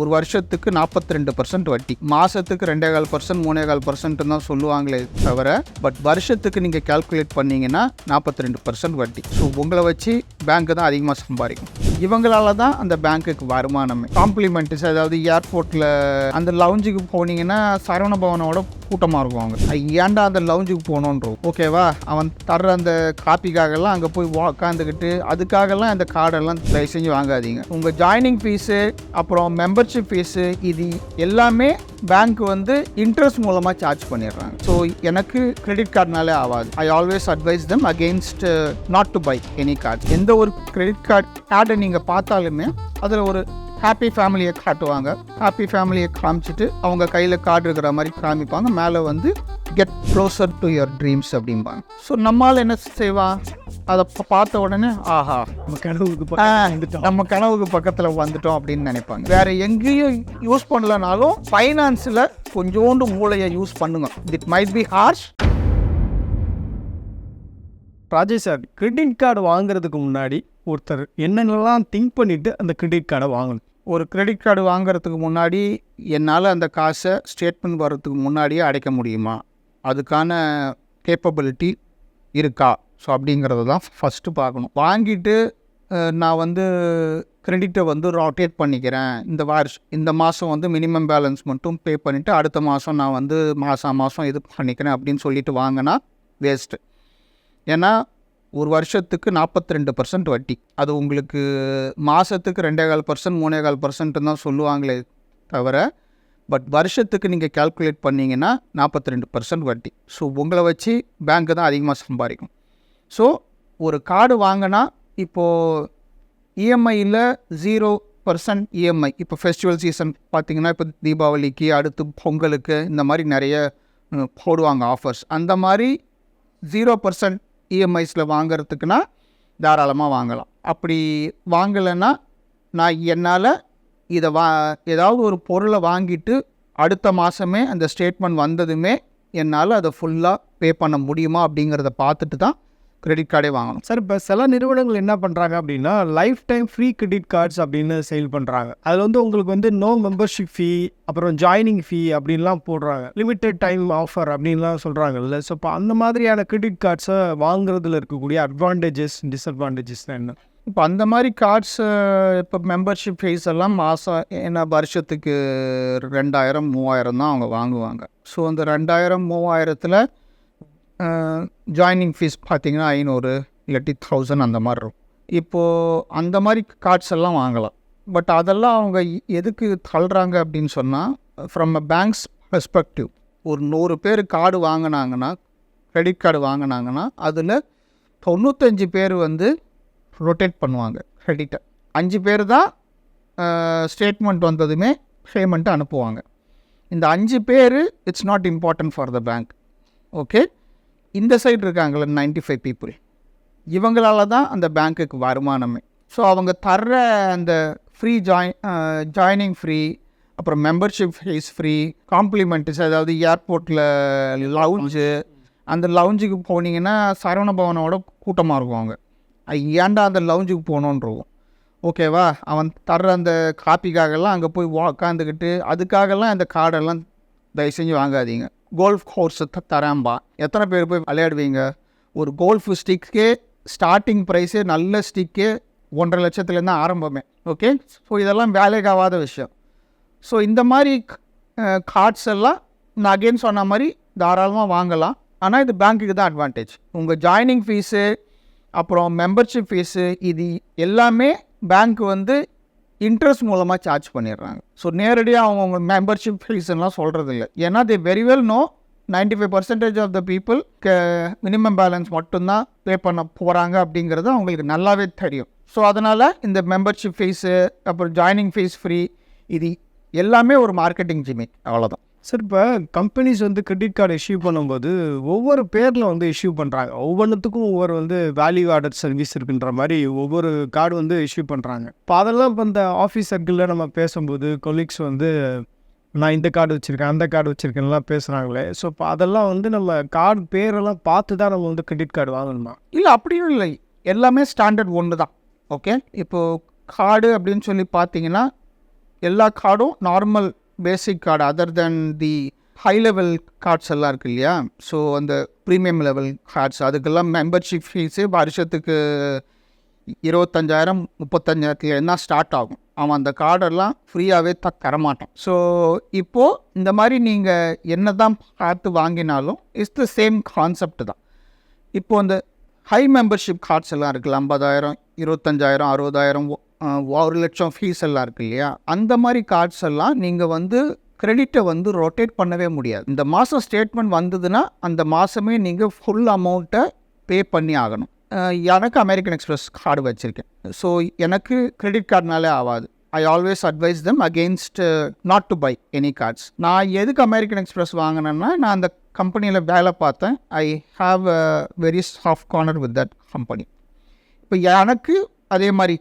ஒரு வருஷத்துக்கு நாற்பத்தி ரெண்டு பர்சன்ட் வட்டி. மாதத்துக்கு ரெண்டே கால் பர்சன்ட் மூணே கால் பர்சன்ட் தான் சொல்லுவாங்களே தவிர பட் வருஷத்துக்கு நீங்கள் கால்குலேட் பண்ணீங்கன்னா நாற்பத்தி ரெண்டு பர்சன்ட் வட்டி. ஸோ உங்களை வச்சு பேங்க்கு தான் அதிகமாக சம்பாதிக்கும். இவங்களால தான் அந்த பேங்க்குக்கு வருமானமே. காம்ப்ளிமெண்ட்ஸ் அதாவது ஏர்போர்ட்டில் அந்த லவுஞ்சுக்கு போனீங்கன்னா சரவண பவனோட கூட்டமாக இருக்கும் அவங்க ஏன்டா அந்த லவுஞ்சுக்கு போகணுன்றோம் ஓகேவா அவன் தர்ற அந்த காப்பிக்காகலாம் அங்கே போய் உட்காந்துக்கிட்டு அதுக்காகலாம் அந்த கார்டெல்லாம் தயவு செஞ்சு வாங்காதீங்க. உங்கள் ஜாயினிங் ஃபீஸு அப்புறம் மெம்பர்ஷிப் ஃபீஸு இது எல்லாமே பேங்க் வந்து இன்ட்ரெஸ்ட் மூலமாக சார்ஜ் பண்ணிடுறாங்க. ஸோ எனக்கு கிரெடிட் கார்டுனாலே ஆகாது. I always advise them against not to buy any card எந்த ஒரு கிரெடிட் கார்டு கார்டை நீங்கள் பார்த்தாலுமே அதில் ஒரு ஹாப்பி ஃபேமிலியை காட்டுவாங்க. ஹாப்பி ஃபேமிலியை காமிச்சிட்டு அவங்க கையில் கார்டு இருக்கிற மாதிரி காமிப்பாங்க. மேலே வந்து get closer to your dreams அப்படிம்பாங்க. ஸோ நம்மால் என்ன செய்வான் அதை பார்த்த உடனே ஆஹா நம்ம கனவுக்கு நம்ம கனவுக்கு பக்கத்தில் வந்துட்டோம் அப்படின்னு நினைப்பாங்க. வேற எங்கேயும் யூஸ் பண்ணலனாலும் ஃபைனான்ஸில் கொஞ்சோண்டு மூளையை யூஸ் பண்ணுங்க. It might be harsh Rajesh sir credit card வாங்குறதுக்கு முன்னாடி ஒருத்தர் என்னென்னலாம் திங்க் பண்ணிவிட்டு அந்த கிரெடிட் கார்டை வாங்கணும். ஒரு கிரெடிட் கார்டு வாங்குறதுக்கு முன்னாடி என்னால் அந்த காசை ஸ்டேட்மெண்ட் வர்றதுக்கு முன்னாடியே அடைக்க முடியுமா? அதுக்கான கேப்பபிலிட்டி இருக்கா? ஸோ அப்படிங்கிறத தான் ஃபஸ்ட்டு பார்க்கணும். வாங்கிட்டு நான் வந்து கிரெடிட்டை வந்து ரொட்டேட் பண்ணிக்கிறேன். இந்த வாரிஷ் இந்த மாதம் வந்து மினிமம் பேலன்ஸ் மட்டும் பே பண்ணிவிட்டு அடுத்த மாதம் நான் வந்து மாதம் மாதம் இது பண்ணிக்கிறேன் அப்படின்னு சொல்லிட்டு வாங்கினா வேஸ்ட்டு ஏன்னா ஒரு வருஷத்துக்கு நாற்பத்தி ரெண்டு பர்சன்ட் வட்டி. அது உங்களுக்கு மாதத்துக்கு ரெண்டே கால் பர்சன்ட் மூணே கால் பர்சன்ட் தான் சொல்லுவாங்களே தவிர பட் வருஷத்துக்கு நீங்கள் கால்குலேட் பண்ணிங்கன்னா நாற்பத்தி ரெண்டு பர்சன்ட் வட்டி. ஸோ உங்களை வச்சு பேங்க்கு தான் அதிகமாக சம்பாதிக்கும். ஸோ ஒரு கார்டு வாங்கினா இப்போது இஎம்ஐயில் ஜீரோ பர்சன்ட் இஎம்ஐ இப்போ ஃபெஸ்டிவல் சீசன் பார்த்திங்கன்னா இப்போ தீபாவளிக்கு அடுத்து பொங்கலுக்கு இந்த மாதிரி நிறைய போடுவாங்க ஆஃபர்ஸ் அந்த மாதிரி ஜீரோ பர்சன்ட் இஎம்ஐஸில் வாங்குறதுக்குன்னா தாராளமாக வாங்கலாம். அப்படி வாங்கலைன்னா நான் என்னால் இதை வா ஏதாவது ஒரு பொருளை வாங்கிட்டு அடுத்த மாதமே அந்த ஸ்டேட்மெண்ட் வந்ததுமே என்னால் அதை ஃபுல்லாக பே பண்ண முடியுமா அப்படிங்கிறத பார்த்துட்டு தான் கிரெடிட் கார்டே வாங்கணும். சார் இப்போ சில நிறுவனங்கள் என்ன பண்ணுறாங்க அப்படின்னா lifetime free credit cards அப்படின்னு சேல் பண்ணுறாங்க அதில் வந்து உங்களுக்கு வந்து நோ மெம்பர்ஷிப் ஃபீ அப்புறம் ஜாயினிங் ஃபீ அப்படின்லாம் போடுறாங்க. லிமிட்டெட் டைம் ஆஃபர் அப்படின்லாம் சொல்கிறாங்கல்ல ஸோ இப்போ அந்த மாதிரியான கிரெடிட் கார்ட்ஸை வாங்குறதுல இருக்கக்கூடிய அட்வான்டேஜஸ் டிஸ்அட்வான்டேஜஸ் என்ன? இப்போ அந்த மாதிரி கார்ட்ஸ் இப்போ மெம்பர்ஷிப் ஃபீஸ் எல்லாம் மாதம் என்ன வருஷத்துக்கு ரெண்டாயிரம் மூவாயிரம் தான் அவங்க வாங்குவாங்க. ஸோ அந்த ரெண்டாயிரம் மூவாயிரத்தில் ஜாயினிங் ஃபீஸ் பார்த்திங்கன்னா ஐநூறு இல்லாட்டி தௌசண்ட் அந்த மாதிரி இருக்கும். இப்போது அந்த மாதிரி கார்ட்ஸ் எல்லாம் வாங்கலாம். பட் அதெல்லாம் அவங்க எதுக்கு தள்ளுறாங்க அப்படின்னு சொன்னால் ஃப்ரம் அ பேங்க்ஸ் பெர்ஸ்பெக்டிவ் ஒரு நூறு பேர் கார்டு வாங்கினாங்கன்னா கிரெடிட் கார்டு வாங்கினாங்கன்னா அதில் தொண்ணூத்தஞ்சு பேர் வந்து ரொட்டேட் பண்ணுவாங்க கிரெடிட்டை அஞ்சு பேர் தான் ஸ்டேட்மெண்ட் வந்ததுமே பேமெண்ட்டு அனுப்புவாங்க. இந்த அஞ்சு பேர் it's not important for the bank okay இந்த சைடு இருக்காங்களே 95 ஃபைவ் பீப்புள் இவங்களால தான் அந்த பேங்க்குக்கு வருமானமே. ஸோ அவங்க தர்ற அந்த ஃப்ரீ ஜாயின் ஜாயினிங் ஃப்ரீ அப்புறம் மெம்பர்ஷிப் ஃபீஸ் ஃப்ரீ காம்ப்ளிமெண்ட்ஸ் அதாவது ஏர்போர்ட்டில் லவுஞ்சு அந்த லவுஞ்சுக்கு போனீங்கன்னா சரவண பவனோட கூட்டமாக இருக்கும் அவங்க ஏன்டா அந்த லவுஞ்சுக்கு போகணுன்றவும் ஓகேவா அவன் தர்ற அந்த காப்பிக்காகலாம் அங்கே போய் உட்காந்துக்கிட்டு அதுக்காகலாம் அந்த கார்டெல்லாம் தயவு செஞ்சு வாங்காதீங்க. கோல்ஃப் கோர்ஸை தராம்பா எத்தனை பேர் போய் விளையாடுவீங்க? ஒரு கோல்ஃப் ஸ்டிக்கே ஸ்டார்டிங் ப்ரைஸே நல்ல ஸ்டிக்கே ஒன்றரை லட்சத்துலேருந்து ஆரம்பமே. ஓகே ஸோ இதெல்லாம் வேலைக்கு ஆகாத விஷயம். ஸோ இந்த மாதிரி கார்ட்ஸ் எல்லாம் நான் அகெயின் சொன்ன மாதிரி தாராளமாக வாங்கலாம். ஆனால் இது பேங்க்குக்கு தான் அட்வான்டேஜ் உங்கள் ஜாயினிங் ஃபீஸு அப்புறம் மெம்பர்ஷிப் ஃபீஸு இது எல்லாமே பேங்க் வந்து இன்ட்ரெஸ்ட் மூலமாக சார்ஜ் பண்ணிடுறாங்க. ஸோ நேரடியாக அவங்க உங்கள் மெம்பர்ஷிப் ஃபீஸ்லாம் சொல்கிறது இல்லை ஏன்னா they very well know 95% five percentage of the people minimum balance மட்டும்தான் பே பண்ண போகிறாங்க அப்படிங்கிறது அவங்களுக்கு நல்லாவே தெரியும். ஸோ அதனால் இந்த மெம்பர்ஷிப் ஃபீஸு அப்புறம் ஜாயினிங் ஃபீஸ் ஃப்ரீ இது எல்லாமே ஒரு மார்க்கெட்டிங் ஜிமிக் அவ்வளோதான் சார் இப்போ கம்பெனிஸ் வந்து கிரெடிட் கார்டு இஷ்யூ பண்ணும்போது ஒவ்வொரு பேரில் வந்து இஷ்யூ பண்ணுறாங்க ஒவ்வொன்றுத்துக்கும் ஒவ்வொரு வந்து வேல்யூ ஆடட் சர்வீஸ் இருக்குன்ற மாதிரி ஒவ்வொரு கார்டு வந்து இஷ்யூ பண்ணுறாங்க இப்போ அதெல்லாம் இப்போ இந்த ஆஃபீஸ் சர்க்கிளில் நம்ம பேசும்போது கொலீக்ஸ் வந்து நான் இந்த கார்டு வச்சுருக்கேன் அந்த கார்டு வச்சுருக்கேன்லாம் பேசுகிறாங்களே ஸோ இப்போ அதெல்லாம் வந்து நம்ம கார்டு பேரெல்லாம் பார்த்து தான் நம்ம வந்து கிரெடிட் கார்டு வாங்கணுமா? இல்லை அப்படியும் இல்லை. எல்லாமே ஸ்டாண்டர்ட் ஒன்று தான் ஓகே இப்போது கார்டு அப்படின்னு சொல்லி பார்த்தீங்கன்னா எல்லா கார்டும் normal basic card other then the high level cards எல்லாம் இருக்கு இல்லையா? ஸோ அந்த ப்ரீமியம் லெவல் கார்ட்ஸ் அதுக்கெல்லாம் மெம்பர்ஷிப் ஃபீஸு வருஷத்துக்கு இருபத்தஞ்சாயிரம் முப்பத்தஞ்சாயிரத்துல என்ன ஸ்டார்ட் ஆகும். அவன் அந்த கார்டெல்லாம் ஃப்ரீயாகவே த தரமாட்டான். ஸோ இப்போது இந்த மாதிரி நீங்கள் என்ன தான் பார்த்து வாங்கினாலும் இட்ஸ் த சேம் கான்செப்ட் தான். இப்போது அந்த ஹை மெம்பர்ஷிப் கார்ட்ஸ் எல்லாம் இருக்குல்ல ஐம்பதாயிரம் இருபத்தஞ்சாயிரம் அறுபதாயிரம் ஒரு லட்சம் ஃபீஸ் எல்லாம் இருக்குது இல்லையா? அந்த மாதிரி கார்ட்ஸ் எல்லாம் நீங்கள் வந்து கிரெடிட்டை வந்து ரொட்டேட் பண்ணவே முடியாது. இந்த மாதம் ஸ்டேட்மெண்ட் வந்ததுன்னா அந்த மாதமே நீங்கள் ஃபுல் அமௌண்ட்டை பே பண்ணி ஆகணும். எனக்கு அமெரிக்கன் எக்ஸ்பிரஸ் கார்டு வச்சுருக்கேன். ஸோ எனக்கு கிரெடிட் கார்டுனாலே ஆகாது I always advise them against not to buy any cards நான் எதுக்கு அமெரிக்கன் எக்ஸ்பிரஸ் வாங்கினேன்னா நான் அந்த கம்பெனியில் வேலை பார்த்தேன். I have a very soft corner with that company இப்போ எனக்கு அதே மாதிரி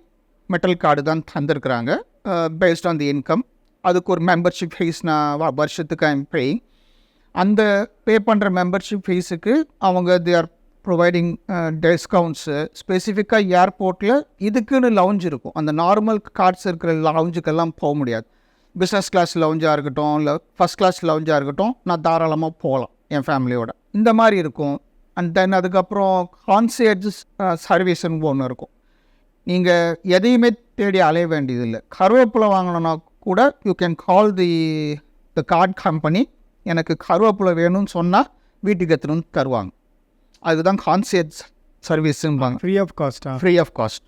மெட்டல் கார்டு தான் தந்திருக்கிறாங்க. பேஸ்ட் ஆன் தி இன்கம் அதுக்கு ஒரு மெம்பர்ஷிப் ஃபீஸ் நான் வருஷத்துக்கு ஐம் பேயிங் அந்த பே பண்ணுற மெம்பர்ஷிப் ஃபீஸுக்கு அவங்க தே ஆர் ப்ரொவைடிங் டிஸ்கவுண்ட்ஸு ஸ்பெசிஃபிக்காக ஏர்போர்ட்டில் இதுக்குன்னு லவுஞ்ச் இருக்கும். அந்த நார்மல் கார்ட்ஸ் இருக்கிற லவுஞ்சுக்கெல்லாம் போக முடியாது. பிஸ்னஸ் கிளாஸ் லவுஞ்சாக இருக்கட்டும் இல்லை ஃபஸ்ட் கிளாஸ் லவுஞ்சாக இருக்கட்டும் நான் தாராளமாக போகலாம் என் ஃபேமிலியோட இந்த மாதிரி இருக்கும். அண்ட் தென் அதுக்கப்புறம் கான்சியர்ஜ் சர்வீஸ்னு ஒன்று இருக்கும். நீங்கள் எதையுமே தேடி அலைய வேண்டியதில்லை. கருவேப்பிலை வாங்கணும்னா கூட you can call the the card company எனக்கு கருவேப்பிலை வேணும்னு சொன்னால் வீட்டுக்கு வந்து தருவாங்க. அதுதான் கான்சியர்ஜ் சர்வீஸும்பாங்க free of காஸ்டா free of cost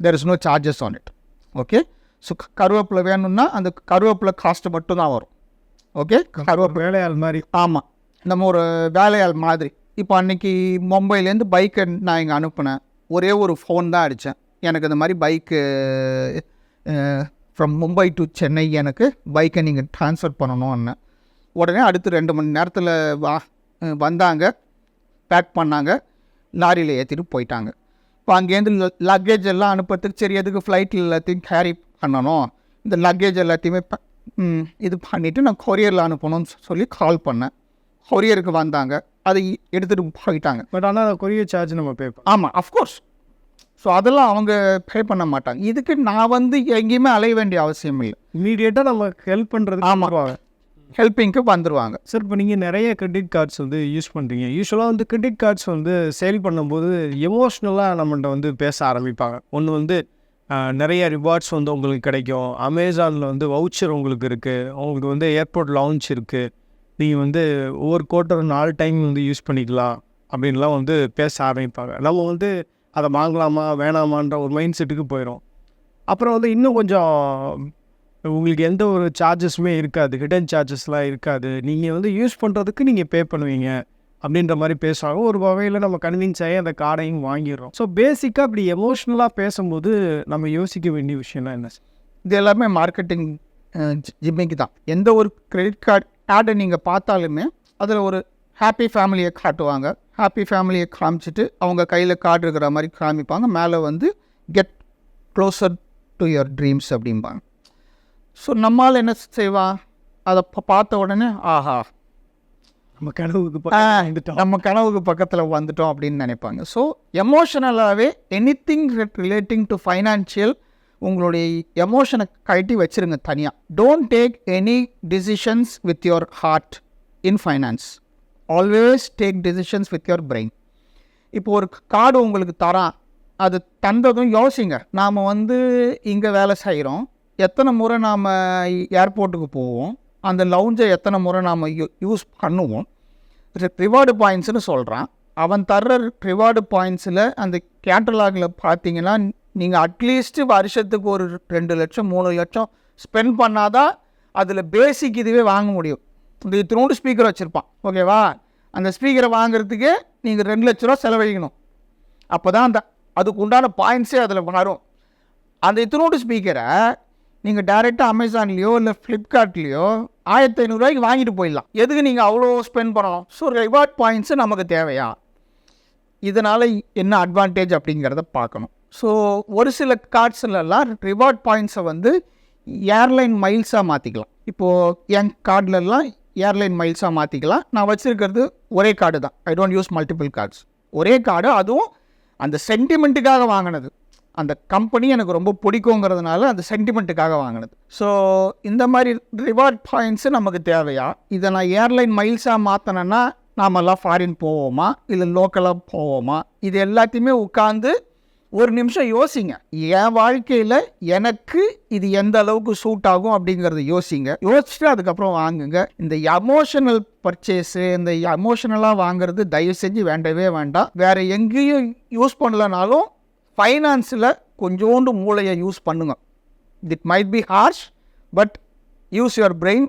there is no charges on it okay so கருவேப்பிலை வேணும்னா அந்த கருவேப்பிலை காஸ்ட்டு மட்டும் தான் வரும். ஓகே கருவேப்பிலை வேலையாள் மாதிரி. ஆமாம் நம்ம ஒரு வேலையாள் மாதிரி. இப்போ அன்னைக்கு மும்பைலேருந்து பைக்கை நான் இங்கே அனுப்புனேன். ஒரே ஒரு ஃபோன் தான் அடித்தேன் எனக்கு இந்த மாதிரி bike from Mumbai to Chennai எனக்கு பைக்கை நீங்கள் ட்ரான்ஸ்ஃபர் பண்ணணும்னு உடனே அடுத்து ரெண்டு மணி நேரத்தில் வா வந்தாங்க. பேக் பண்ணாங்க. லாரியில் ஏற்றிட்டு போயிட்டாங்க. இப்போ அங்கேருந்து லக்கேஜ் எல்லாம் அனுப்புறதுக்கு சரி எதுக்கு ஃப்ளைட்டில் எல்லாத்தையும் கேரி பண்ணணும்? இந்த லக்கேஜ் எல்லாத்தையுமே இது பண்ணிவிட்டு நான் கொரியரில் அனுப்பணும்னு சொல்லி கால் பண்ணேன். கொரியருக்கு வந்தாங்க. அதை எடுத்துகிட்டு போயிட்டாங்க. பட் ஆனால் கொரியர் சார்ஜ் நம்ம பே ஆமாம் அஃப்கோர்ஸ் ஸோ அதெல்லாம் அவங்க பே பண்ண மாட்டாங்க. இதுக்கு நான் வந்து எங்கேயுமே அலைய வேண்டிய அவசியம் இல்லை. இமீடியட்டாக நம்ம ஹெல்ப் பண்ணுறதுக்கு ஆமா. வருவாங்க ஹெல்ப்பிங்க்கு வந்துடுவாங்க சார் இப்போ நீங்கள் நிறைய கிரெடிட் கார்ட்ஸ் வந்து யூஸ் பண்ணுறீங்க யூஸ்வலாக வந்து கிரெடிட் கார்ட்ஸ் வந்து சேல் பண்ணும்போது எமோஷ்னலாக நம்மள்ட்ட வந்து பேச ஆரம்பிப்பாங்க. ஒன்று வந்து நிறைய ரிவார்ட்ஸ் வந்து உங்களுக்கு கிடைக்கும். அமேசானில் வந்து வவுச்சர் உங்களுக்கு இருக்குது உங்களுக்கு வந்து ஏர்போர்ட் லான்ச் இருக்குது நீங்கள் வந்து ஒவ்வொரு கோட்டர் நாலு டைம் வந்து யூஸ் பண்ணிக்கலாம். அப்படின்லாம் வந்து பேச ஆரம்பிப்பாங்க. நம்ம வந்து அதை வாங்கலாமா வேணாமான்ற ஒரு மைண்ட் செட்டுக்கு போயிடும் அப்புறம் வந்து இன்னும் கொஞ்சம் உங்களுக்கு எந்த ஒரு சார்ஜஸுமே இருக்காது ஹிடன் சார்ஜஸ்லாம் இருக்காது. நீங்கள் வந்து யூஸ் பண்ணுறதுக்கு நீங்கள் பே பண்ணுவீங்க அப்படின்ற மாதிரி பேசுவாங்க ஒரு வகையில் நம்ம கன்வின்ஸ் ஆகி அந்த கார்டையும் வாங்கிடுறோம். ஸோ பேசிக்காக அப்படி எமோஷ்னலாக பேசும்போது நம்ம யோசிக்க வேண்டிய விஷயம்லாம் என்ன? இது எல்லாமே மார்க்கெட்டிங் ஜிம்மிக்கு தான். எந்த ஒரு கிரெடிட் கார்டு ஆடை நீங்கள் பார்த்தாலுமே அதில் ஒரு ஹாப்பி ஃபேமிலியை காட்டுவாங்க. ஹாப்பி ஃபேமிலியை காமிச்சிட்டு அவங்க கையில் கார்டு இருக்கிற மாதிரி காமிப்பாங்க. மேலே வந்து get closer to your dreams அப்படிம்பாங்க. ஸோ நம்மால் என்ன செய்வான் அதை பார்த்த உடனே ஆஹா. நம்ம கனவுக்கு நம்ம கனவுக்கு பக்கத்தில் வந்துட்டோம் அப்படின்னு நினைப்பாங்க. So எமோஷனலாகவே any thing relating to financial உங்களுடைய எமோஷனை கழட்டி வச்சிருங்க தனியாக don't take any decisions with your heart in finance always take decisions with your brain இப்போ ஒரு கார்டு உங்களுக்கு தரான் அது தந்ததும் யோசிங்க. நாம் வந்து இங்கே வேலை செய்கிறோம் எத்தனை முறை நாம் ஏர்போர்ட்டுக்கு போவோம். அந்த லவுஞ்சை எத்தனை முறை நாம் யூஸ் பண்ணுவோம். ரிவார்டு பாயிண்ட்ஸ்னு சொல்கிறான் அவன் தர்ற ரிவார்டு பாயிண்ட்ஸில் அந்த கேட்டலாகில் பார்த்தீங்கன்னா நீங்கள் அட்லீஸ்ட்டு வருஷத்துக்கு ஒரு ரெண்டு லட்சம் மூணு லட்சம் ஸ்பெண்ட் பண்ணாதான் அதில் பேசிக் இதுவே வாங்க முடியும். இந்த இத்தினோடு ஸ்பீக்கர் வச்சுருப்பான். ஓகேவா? அந்த ஸ்பீக்கரை வாங்குறதுக்கு நீங்கள் ரெண்டு லட்ச ரூபா செலவழிக்கணும். அப்போ தான் அந்த அதுக்கு உண்டான பாயிண்ட்ஸே அதில் வரும். அந்த இத்தினோண்டு ஸ்பீக்கரை நீங்கள் டேரெக்டாக அமேசான்லேயோ இல்லை ஃப்ளிப்கார்ட்லேயோ ஆயிரத்தி ஐநூறுரூவாய்க்கு வாங்கிட்டு போயிடலாம். எதுக்கு நீங்கள் அவ்வளோ ஸ்பெண்ட் பண்ணணும்? ஸோ ரிவார்ட் பாயிண்ட்ஸு நமக்கு தேவையா? இதனால் என்ன அட்வான்டேஜ் அப்படிங்கிறத பார்க்கணும். ஸோ ஒரு சில கார்ட்ஸ்லலாம் ரிவார்ட் பாயிண்ட்ஸை வந்து ஏர்லைன் மைல்ஸாக மாற்றிக்கலாம் இப்போது என் கார்டுலலாம் ஏர்லைன் மைல்ஸாக மாற்றிக்கலாம் நான் வச்சுருக்கிறது ஒரே கார்டு தான். I don't use multiple cards ஒரே கார்டு அதுவும் அந்த சென்டிமெண்ட்டுக்காக வாங்கினது. அந்த கம்பெனி எனக்கு ரொம்ப பிடிக்குங்கிறதுனால அந்த சென்டிமெண்ட்டுக்காக வாங்கினது. ஸோ இந்த மாதிரி ரிவார்ட் பாயிண்ட்ஸு நமக்கு தேவையா? இதை நான் ஏர்லைன் மைல்ஸாக மாற்றினேன்னா நாமெல்லாம் ஃபாரின் போவோமா? இல்லை லோக்கலாக போவோமா? இது எல்லாத்தையுமே உட்காந்து ஒரு நிமிஷம் யோசிங்க. என் வாழ்க்கையில் எனக்கு இது எந்த அளவுக்கு சூட் ஆகும் அப்படிங்கிறத யோசிங்க. யோசிச்சுட்டு அதுக்கப்புறம் வாங்குங்க. இந்த எமோஷனல் பர்ச்சேஸு இந்த எமோஷனலாக வாங்குறது தயவு செஞ்சு வேண்டவே வேண்டாம். வேறு எங்கேயும் யூஸ் பண்ணலனாலும் ஃபைனான்ஸில் கொஞ்சோண்டு மூளையை யூஸ் பண்ணுங்க. It might be harsh but use your brain